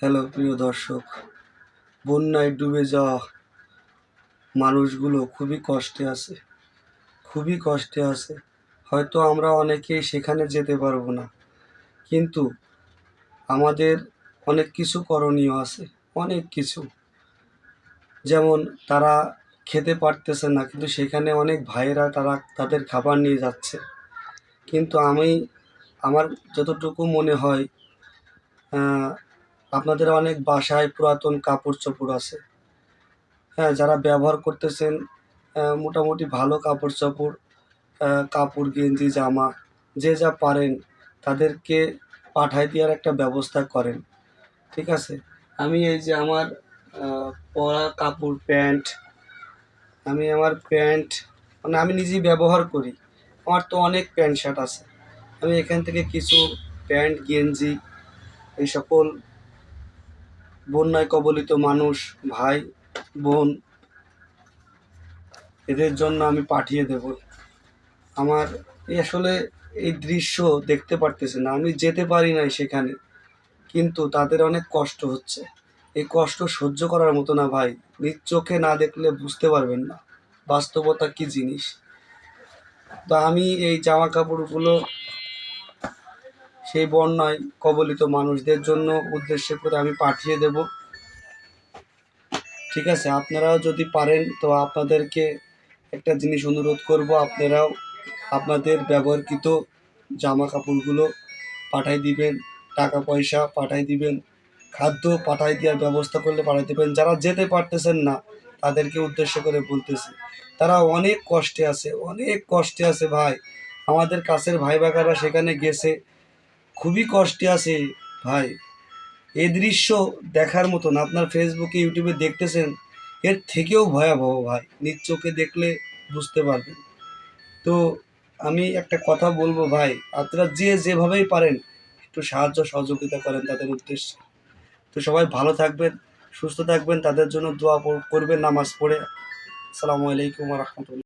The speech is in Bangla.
হ্যালো, প্রিয় দর্শক। বন্যায় ডুবে যাওয়া মানুষগুলো খুবই কষ্টে আছে। খুবই কষ্টে আছে। হয়তো আমরা অনেকেই সেখানে যেতে পারব না। কিন্তু আমাদের অনেক কিছু করণীয় আছে, অনেক কিছু। যেমন তারা খেতে পারতেছে না, কিন্তু সেখানে অনেক ভাইয়েরা তারা তাদের খাবার নিয়ে যাচ্ছে। কিন্তু আমি, আমার যতটুকু মনে হয় আপনাদের অনেক বাসায় পুরাতন কাপড় চোপড় আছে। হ্যাঁ যারা ব্যবহার করতেছেন মোটামুটি ভালো কাপড় চোপড় কাপড়, গেঞ্জি, জামা, যে যা পারেন, তাদেরকে পাঠায় দেওয়ার একটা ব্যবস্থা করেন। ঠিক আছে? আমি এই যে আমার পরা কাপড়, প্যান্ট, আমি আমার প্যান্ট মানে আমি নিজেই ব্যবহার করি। আমার তো অনেক প্যান্ট শার্ট আছে। আমি এখান থেকে কিছু প্যান্ট, গেঞ্জি, এই সকল বন্যায় কবলিত মানুষ, ভাই, বোন, এদের জন্য আমি পাঠিয়ে দেব। আমার আসলে এই দৃশ্য দেখতে পারতেছে না। আমি যেতে পারি নাই সেখানে, কিন্তু তাদের অনেক কষ্ট হচ্ছে। এই কষ্ট সহ্য করার মতো না, ভাই। নিজ চোখে না দেখলে বুঝতে পারবেন না, বাস্তবতা কি জিনিস। তো আমি এই জামা কাপড়গুলো সেই বন্যায় কবলিত মানুষদের জন্য উদ্দেশ্য করে আমি পাঠিয়ে দেব। ঠিক আছে, আপনারাও যদি পারেন তো আপনাদেরকে একটা জিনিস অনুরোধ করব, আপনারাও আপনাদের ব্যবহৃত জামা কাপড়গুলো পাঠাই দিবেন টাকা পয়সা পাঠাই দিবেন, খাদ্য পাঠাই দেওয়ার ব্যবস্থা করলে পাঠাই দেবেন। যারা যেতে পারতেছেন না, তাদেরকে উদ্দেশ্য করে বলতেছি, তারা অনেক কষ্টে আছে, অনেক কষ্টে আছে ভাই। আমাদের কাছের ভাই বাকারা সেখানে গেছে খুবই কষ্টে আছে, ভাই। এ দৃশ্য দেখার মতন আপনার ফেসবুকে ইউটিউবে দেখতেছেন, এর থেকেও ভয়াবহ, ভাই। নিজ চোখে দেখলে বুঝতে পারবেন। তো আমি একটা কথা বলব, ভাই। আপনারা যে যেভাবেই পারেন, একটু সাহায্য, সহযোগিতা করেন তাদের উদ্দেশ্যে। তো সবাই ভালো থাকবেন, সুস্থ থাকবেন, তাদের জন্য দোয়া করবেন নামাজ পড়ে। আসসালামু আলাইকুম রহমতুল্লাহ।